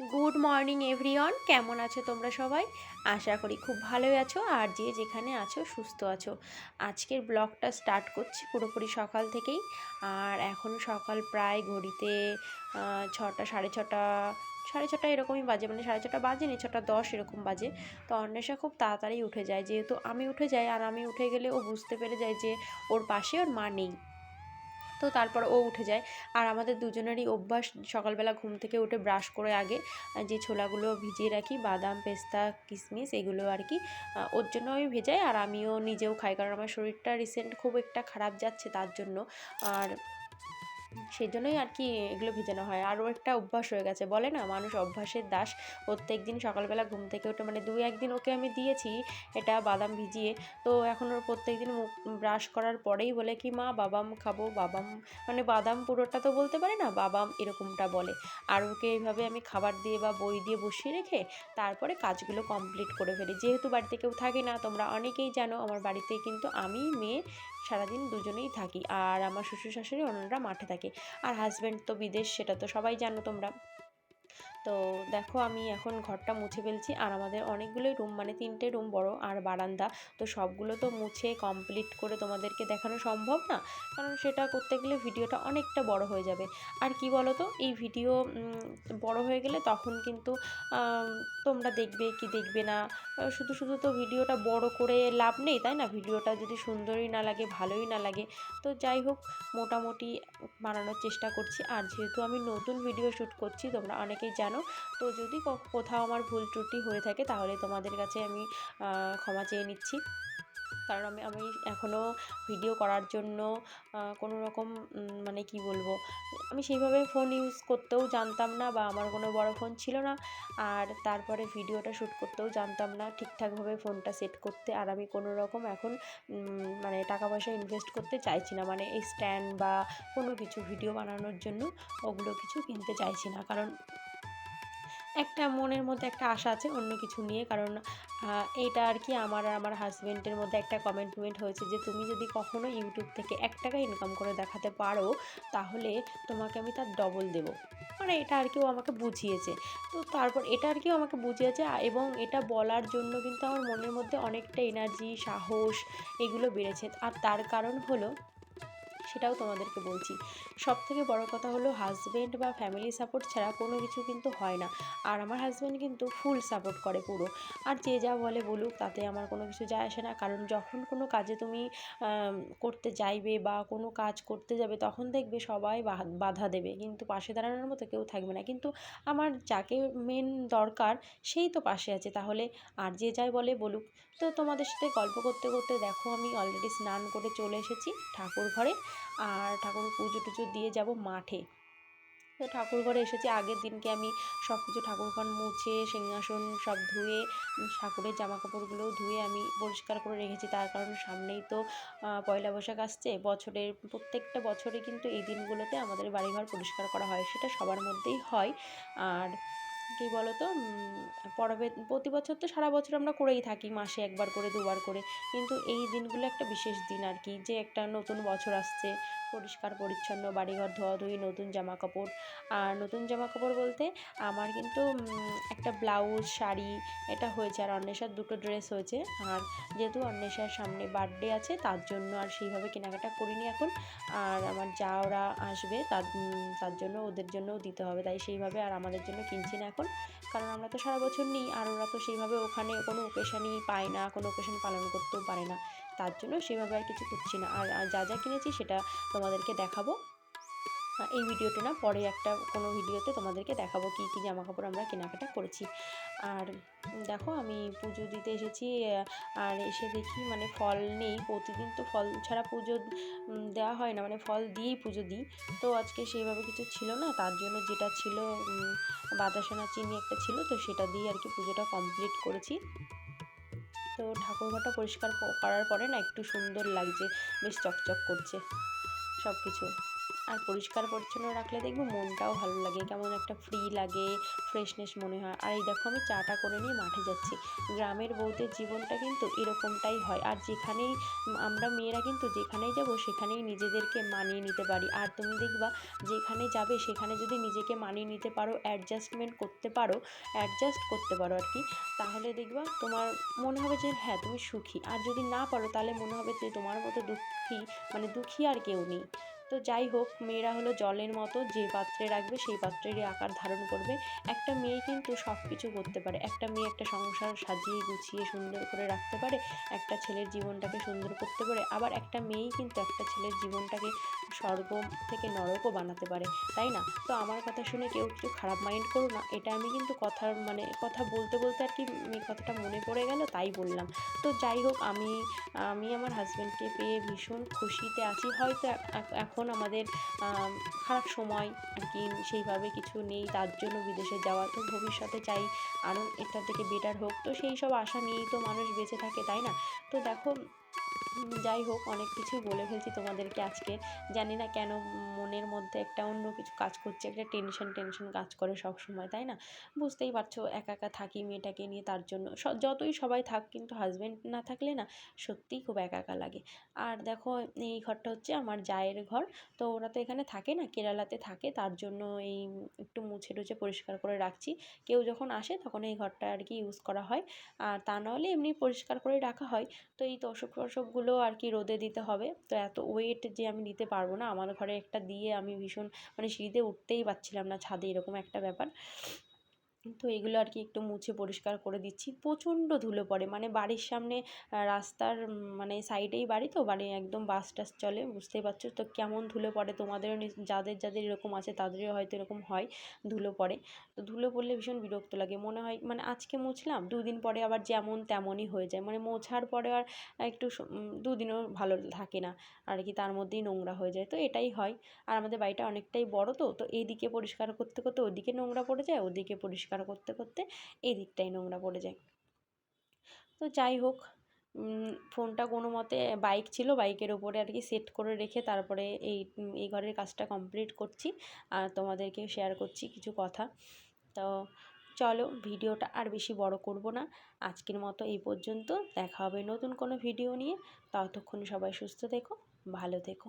Good morning everyone, কেমন আছো তোমরা সবাই? আশা করি খুব ভালোই আছো আর যে যেখানে আছো সুস্থ আছো। আজকের ব্লগটা স্টার্ট করছি পুরোপুরি সকাল থেকেই। আর এখন সকাল প্রায় ঘড়িতে ছটা, সাড়ে ছটা সাড়ে ছটা এরকমই বাজে মানে সাড়ে ছটা বাজেনি ছটা দশ এরকম বাজে। তো অন্বেষা খুব তাড়াতাড়ি উঠে যায়, যেহেতু আমি উঠে যাই, আর আমি উঠে গেলে ও বুঝতে পেরে যায় যে ওর পাশে ওর মা নেই। তো তারপর ও উঠে যায়। আর আমাদের দুজনেরই অভ্যাস, সকালবেলা ঘুম থেকে উঠে ব্রাশ করে আগে যে ছোলাগুলো ভিজিয়ে রাখি, বাদাম, পেস্তা কিশমিশ এগুলো আর কি ওর জন্য আমি ভেজাই। আর আমিও নিজেও খাই, কারণ আমার শরীরটা রিসেন্ট খুব একটা খারাপ যাচ্ছে তার জন্য। আর সেই জন্যই আর কি এগুলো ভেজানো হয়। আরও একটা অভ্যাস হয়ে গেছে, বলে না? মানুষ অভ্যাসের দাস। প্রত্যেক দিন সকালবেলা ঘুম থেকে উঠে মানে দুই একদিন ওকে আমি দিয়েছি, এটা বাদাম ভিজিয়ে। তো এখন ওর প্রত্যেক দিন মুখ ব্রাশ করার পরেই বলে কি, মা, বাবাম খাব, বাবাম। মানে বাদাম পুরোটা তো বলতে পারে না, বাবাম এরকমটা বলে। আর ওকে এইভাবে আমি খাবার দিয়ে বা বই দিয়ে বসিয়ে রেখে তারপরে কাজগুলো কমপ্লিট করে ফেলি। যেহেতু বাড়িতে কেউ থাকে না, তোমরা অনেকেই জানো, আমার বাড়িতে কিন্তু আমি, মেয়ে সারাদিন দুজনেই থাকি। আর আমার শ্বশুর শাশুড়ি ওনারা মাঠে থাকে। আর হাজব্যান্ড তো বিদেশ, সেটা তো সবাই জানো তোমরা। তো দেখো আমি এখন ঘরটা মুছে ফেলছি আর আমাদের অনেকগুলোই রুম মানে তিনটে রুম বড় আর বারান্দা। তো সবগুলো তো মুছে কমপ্লিট করে তোমাদেরকে দেখানো সম্ভব না? কারণ সেটা করতে গেলে ভিডিওটা অনেকটা বড় হয়ে যাবে। আর কি বলো তো এই ভিডিও বড় হয়ে গেলে তখন কিন্তু তোমরা দেখবে কি দেখবে না। শুধু শুধু তো ভিডিওটা বড় করে লাভ নেই, তাই না? ভিডিওটা যদি সুন্দরই না লাগে, ভালোই না লাগে। তো যাই হোক, মোটামুটি বানানোর চেষ্টা করছি। আর যেহেতু আমি নতুন ভিডিও শ্যুট করছি, তোমরা অনেকেই জানো তো যদি কোথাও আমার ভুল ত্রুটি হয়ে থাকে তাহলে তোমাদের কাছে আমি ক্ষমা চেয়ে নিচ্ছি। কারণ আমি আমি এখনও ভিডিও করার জন্য কোনো রকম মানে কি বলব, আমি সেইভাবে ফোন ইউজ করতেও জানতাম না বা আমার কোনো বড় ফোন ছিল না। আর তারপরে ভিডিওটা শ্যুট করতেও জানতাম না ঠিকঠাকভাবে ফোনটা সেট করতে। আর আমি কোনো রকম এখন মানে টাকা পয়সা ইনভেস্ট করতে চাইছি না। মানে এই স্ট্যান্ড বা কোনো কিছু ভিডিও বানানোর জন্য ওগুলো কিছু কিনতে চাইছি না। কারণ একটা মনের মধ্যে একটা আশা আছে অন্য কিছু নিয়ে। কারণ এটা আর কি আমার আর আমার হাজব্যান্ডের মধ্যে একটা কমেন্ট কমেন্টমেন্ট হয়েছে যে, তুমি যদি কখনো ইউটিউব থেকে এক টাকা ইনকাম করে দেখাতে পারো, তাহলে তোমাকে আমি তার ডবল দেবো। মানে এটা আর কি ও আমাকে বুঝিয়েছে। তো তারপর এটা আর কি ও আমাকে বুঝিয়েছে এবং এটা বলার জন্য কিন্তু আমার মনের মধ্যে অনেকটা এনার্জি সাহস এগুলো বেড়েছে। আর তার কারণ হলো সেটাও তোমাদেরকে বলছি। সব থেকে বড় কথা হলো হাজব্যান্ড বা ফ্যামিলি সাপোর্ট ছাড়া কোনো কিছু কিন্তু হয় না। আর আমার হাজব্যান্ড কিন্তু ফুল সাপোর্ট করে পুরো। আর যে যা বলে বলুক, তাতে আমার কোনো কিছু যায় আসে না। কারণ যখন কোনো কাজে তুমি করতে যাইবে বা কোনো কাজ করতে যাবে, তখন দেখবে সবাই বাধা দেবে। কিন্তু পাশে দাঁড়ানোর মতো কেউ থাকবে না। কিন্তু আমার যাকে মেন দরকার, সেই তো পাশে আছে। তাহলে আর যে যাই বলে বলুক, তো তোমাদের সাথে গল্প করতে করতে দেখো, আমি অলরেডি স্নান করে চলে এসেছি ঠাকুর ঘরে। আর ঠাকুর পুজো টুজো দিয়ে যাব মাঠে। তো ঠাকুর ঘরে এসেছি। আগের দিনকে আমি সব কিছু ঠাকুর ঘর মুছে, সিংহাসন সব ধুয়ে, ঠাকুরের জামা কাপড়গুলোও ধুয়ে আমি পরিষ্কার করে রেখেছি। তার কারণ সামনেই তো পয়লা বৈশাখ আসছে। বছরের, প্রত্যেকটা বছরে কিন্তু এই দিনগুলোতে আমাদের বাড়িঘর পরিষ্কার করা হয়। সেটা সবার মধ্যেই হয়। আর কী বলতো? পরবে প্রতি বছর তো সারা বছর আমরা করেই থাকি, মাসে একবার করে, দুবার করে। কিন্তু এই দিনগুলো একটা বিশেষ দিন আর কি, যে একটা নতুন বছর আসছে। পরিষ্কার, পরিচ্ছন্ন, বাড়িঘর, ধোয়াধুয়ি, নতুন জামা কাপড় আর নতুন জামা কাপড় বলতে আমার কিন্তু একটা ব্লাউজ, শাড়ি এটা হয়েছে। আর অন্বেষার দুটো ড্রেস হয়েছে। আর যেহেতু অন্বেষার সামনে বার্থডে আছে, তার জন্য আর সেইভাবে কেনাকাটা করিনি এখন। আর আমার যা ওরা আসবে, তার তার জন্য ওদের জন্যও দিতে হবে। তাই সেইভাবে আর আমাদের জন্য কিনছি না এখন। কারণ আমরা তো সারা বছর নিই। আর ওরা তো সেইভাবে ওখানে কোনো ওকেশানই পায় না, কোনো ওকেশান পালন করতেও পারে না। তার জন্য সেভাবে আর কিছু করছি না। আর যা যা কিনেছি সেটা তোমাদেরকে দেখাবো। এই ভিডিওটা না, পরে একটা কোনো ভিডিওতে তোমাদেরকে দেখাবো কী কী জামা কাপড় আমরা কেনাকাটা করেছি। আর দেখো আমি পুজো দিতে এসেছি আর এসে দেখি মানে ফল নেই, প্রতিদিন তো ফল ছাড়া পুজো দেওয়া হয় না মানে ফল দিয়েই পুজো দিই। তো আজকে সেইভাবে কিছু ছিল না, তার জন্য যেটা ছিল বাতাসানা চিনি একটা ছিল, তো সেটা দিয়ে আর কি পুজোটা কমপ্লিট করেছি। তো ঠাকুরঘরটা পরিষ্কার করার পরে না একটু সুন্দর লাগছে বেশ চকচক করছে সব কিছু আর পরিষ্কার পরিচ্ছন্ন রাখলে দেখবে মনটাও ভালো লাগে, কেমন একটা ফ্রি লাগে ফ্রেশনেস মনে হয়। আর এই দেখো আমি চাটা করে নিয়ে মাঠে যাচ্ছি। গ্রামের বউদের জীবনটা কিন্তু এরকমটাই হয়। আর যেখানেই আমরা মেয়েরা কিন্তু যেখানেই যাব সেখানেই নিজেদেরকে মানিয়ে নিতে পারি। আর তুমি দেখবা যেখানে যাবে সেখানে যদি নিজেকে মানিয়ে নিতে পারো অ্যাডজাস্টমেন্ট করতে পারো অ্যাডজাস্ট করতে পারো আর কি, তাহলে দেখবা তোমার মনে হবে যে হ্যাঁ তুমি সুখী। আর যদি না পারো তাহলে মনে হবে যে তোমার মতো দুঃখী মানে দুঃখী আর কেউ নেই। তো যাই হোক, মেয়েরা হলো জলের মতো, যে পাত্রে রাখবে সেই পাত্রেরই আকার ধারণ করবে। একটা মেয়ে কিন্তু সব কিছু করতে পারে। একটা মেয়ে একটা সংসার সাজিয়ে গুছিয়ে সুন্দর করে রাখতে পারে, একটা ছেলের জীবনটাকে সুন্দর করতে পারে। আবার একটা মেয়েই কিন্তু একটা ছেলের জীবনটাকে স্বর্গ থেকে নরকও বানাতে পারে, তাই না? তো আমার কথা শুনে কেউ কিছু খারাপ মাইন্ড করো না, এটা আমি কিন্তু কথার মানে কথা বলতে বলতে আর কি কথাটা মনে পড়ে গেল, তাই বললাম। তো যাই হোক, আমি আমি আমার হাজব্যান্ডকে পেয়ে ভীষণ খুশিতে আছি। হয়তো এখন আমাদের খারাপ সময় আর কি, সেইভাবে কিছু নেই, তার জন্য বিদেশে যাওয়া, তো ভবিষ্যতে চাই আরও এটা থেকে বেটার হোক। তো সেই সব আশা নিয়েই তো মানুষ বেঁচে থাকে, তাই না? তো দেখো যাই হোক, অনেক কিছুই বলে ফেলছি তোমাদেরকে আজকে। জানি না কেন মনের মধ্যে একটা অন্য কিছু কাজ করছে, একটা টেনশন টেনশন কাজ করে সব সময় তাই না? বুঝতেই পারছ, একা একা থাকি মেয়েটাকে নিয়ে, তার জন্য যতই সবাই থাক, কিন্তু হাজব্যান্ড না থাকলে না, সত্যিই খুব একা একা লাগে। আর দেখো, এই ঘরটা হচ্ছে আমার জায়ের ঘর, তো ওরা তো এখানে থাকে না, কেরালাতে থাকে, তার জন্য এই একটু মুছে টুছে পরিষ্কার করে রাখছি। কেউ যখন আসে, তখন এই ঘরটা আর কি ইউজ করা হয়। আর তা নাহলে এমনি পরিষ্কার করে রাখা হয়। তো এই তোষক টোষকগুলো আর কি রোদে দিতে হবে। তো এত ওয়েট যে আমি নিতে পারব না। আমার ঘরে একটা দিয়ে আমি ভীষণ মানে সিঁড়িতে উঠতেই পারছিলাম না ছাদে, এরকম একটা ব্যাপার। তো এগুলো আর কি একটু মুছে পরিষ্কার করে দিচ্ছি। প্রচণ্ড ধুলো পড়ে মানে বাড়ির সামনে রাস্তার মানে সাইডেই বাড়ি তো বাড়ি একদম বাস টাস চলে, বুঝতেই পারছ। তো কেমন ধুলো পড়ে তোমাদেরও যাদের যাদের এরকম আছে তাদেরও হয়তো এরকম হয়, ধুলো পড়ে। তো ধুলো পড়লে ভীষণ বিরক্ত লাগে, মনে হয় মানে আজকে মুছলাম, দুদিন পরে আবার যেমন তেমনই হয়ে যায় মানে মোছার পরে আর একটু দুদিনও ভালো থাকে না, আর কি তার মধ্যেই নোংরা হয়ে যায়। তো এটাই হয়, আর আমাদের বাড়িটা অনেকটাই বড় তো তো এইদিকে পরিষ্কার করতে করতে ওদিকে নোংরা পড়ে যায়, ওদিকে পরিষ্কার পরিষ্কার করতে করতে এই দিকটাই নোংরা পড়ে যায়। তো যাই হোক ফোনটা কোনো মতে বাইক ছিল, বাইকের ওপরে আর কি সেট করে রেখে তারপরে এই এই ঘরের কাজটা কমপ্লিট করছি আর তোমাদেরকে শেয়ার করছি কিছু কথা। তো চলো ভিডিওটা আর বেশি বড় করব না। আজকের মতো এই পর্যন্ত। দেখা হবে নতুন কোনো ভিডিও নিয়ে। ততক্ষণ সবাই সুস্থ থেকো, ভালো থেকো।